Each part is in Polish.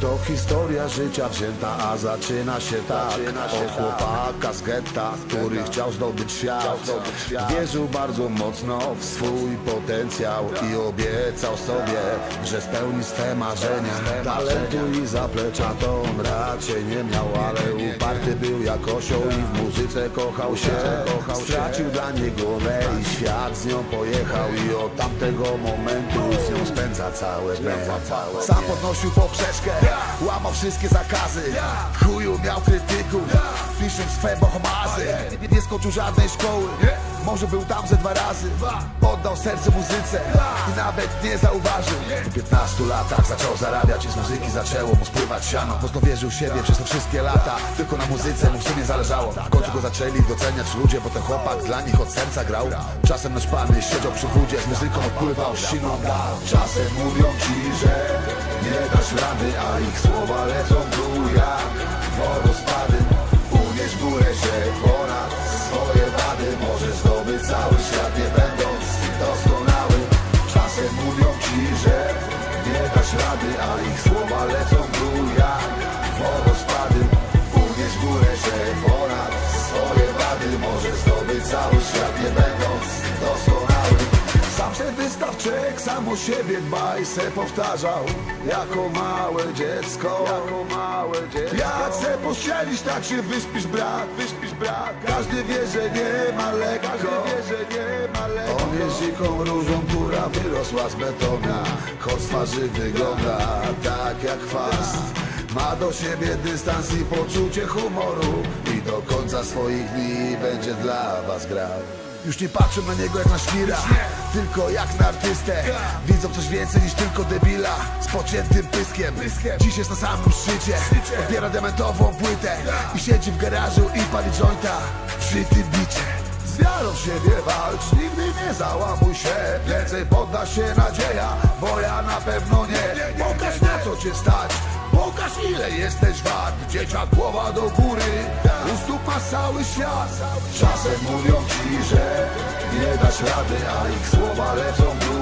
To historia życia wzięta, a zaczyna się tak. Od chłopaka z getta, który chciał zdobyć świat. Wierzył bardzo mocno w swój potencjał I obiecał sobie, że spełni swe marzenia. Talentu i zaplecza to on raczej nie miał Ale uparty był jak osioł i w muzyce kochał się. Stracił dla niej głowę i świat z nią pojechał I od tamtego momentu całe dnie. Sam podnosił poprzeczkę, łamał wszystkie zakazy. W chuju miał krytyków, pisząc swe bohomazy. Nie skończył żadnej szkoły, może był tam ze dwa razy. Oddał serce muzyce i nawet nie zauważył. Po 15 latach zaczął zarabiać i z muzyki zaczęło mu spływać siano. Mocno wierzył siebie przez te wszystkie lata. Tylko na muzyce mu w sumie zależało. W końcu go zaczęli doceniać ludzie, bo ten chłopak dla nich od serca grał. Czasem naćpany siedział przy wódzie, z muzyką odpływał siną dal. Czasem mówią ci, że nie dasz rady, a ich słowa lecą w jak dasz rady, a ich słowa lecą w dół jak wodospady. Unieś w górę się ponad swoje wady Możesz zdobyć. Cały świat, nie będąc doskonały. Sam się wystawczyk, sam o siebie dbaj. Se powtarzał Jako małe dziecko. Jako małe dziecko. Jak se pościelisz, tak się wyśpisz brat. Wyśpisz brat. Każdy wie, że nie ma lekko. Każdy wie, że dziką różą, która wyrosła z betonu Choć twarzy wygląda tak jak chwast. Ma do siebie dystans i poczucie humoru. I do końca swoich dni będzie dla was grał już nie patrzę na niego jak na świra Tylko jak na artystę. Widzą coś więcej niż tylko debila Z pociętym pyskiem. Dziś jest na samym szczycie Odbiera dementową płytę. I siedzi w garażu i pali jointa Przy tym bicie. Z wiarą w siebie walcz, nigdy nie załamuj się Więcej podda się nadzieja, bo ja na pewno nie. Pokaż na co cię stać, pokaż ile jesteś wart Dzieciak głowa do góry, u stóp masz cały świat. Czasem mówią ci, że nie dasz rady A ich słowa lecą w dół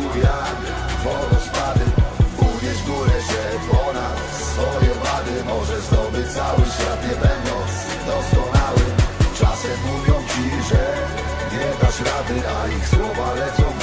rady, a ich słowa lecą